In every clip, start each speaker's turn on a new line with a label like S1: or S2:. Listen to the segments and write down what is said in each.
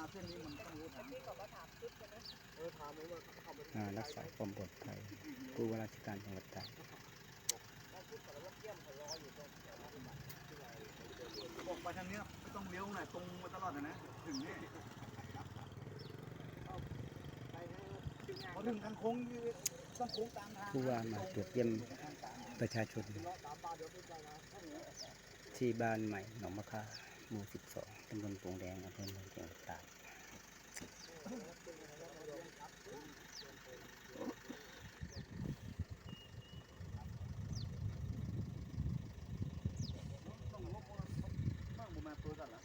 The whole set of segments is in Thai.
S1: มาเส้นนี้มันต้องรู้ทาง
S2: ที่เขามาถามชุดใช่ไหม
S1: เออถามเลยว่าเขาไม่ได้
S3: อ่ารักษาความปลอดภัยผู้ว่าราชการจังหวัดตาก
S1: บอกไปทางเนี้ยไม่ต้องเลี้ยวไหนตรงมาตลอดนะนะถึงนี่พอถึงทางโค้งต้องโค้งกลางทาง
S3: ผู้ว่ามาตรวจเยี่ยมประชาชน ที่บ้านใหม่หนองมะค่าหมู่ 12 ตำบลโป่งแดงอำเภอเมืองจังหวัดตาก
S1: ต้องลบบ้างบุมาตัวกันละ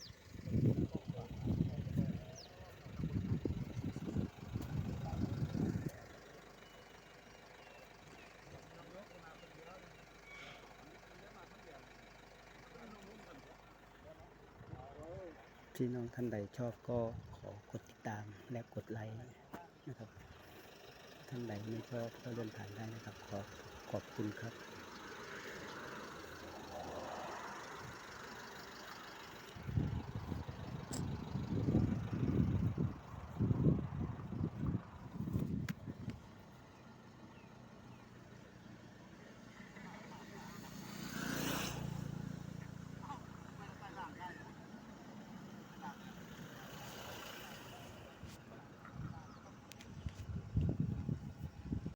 S3: พี่น้องท่านใดชอบก็ขอกดติดตามและกดไลค์นะครับ ท่านใดไม่ชอบก็เลื่อนผ่านได้นะครับ ขอขอบคุณครับ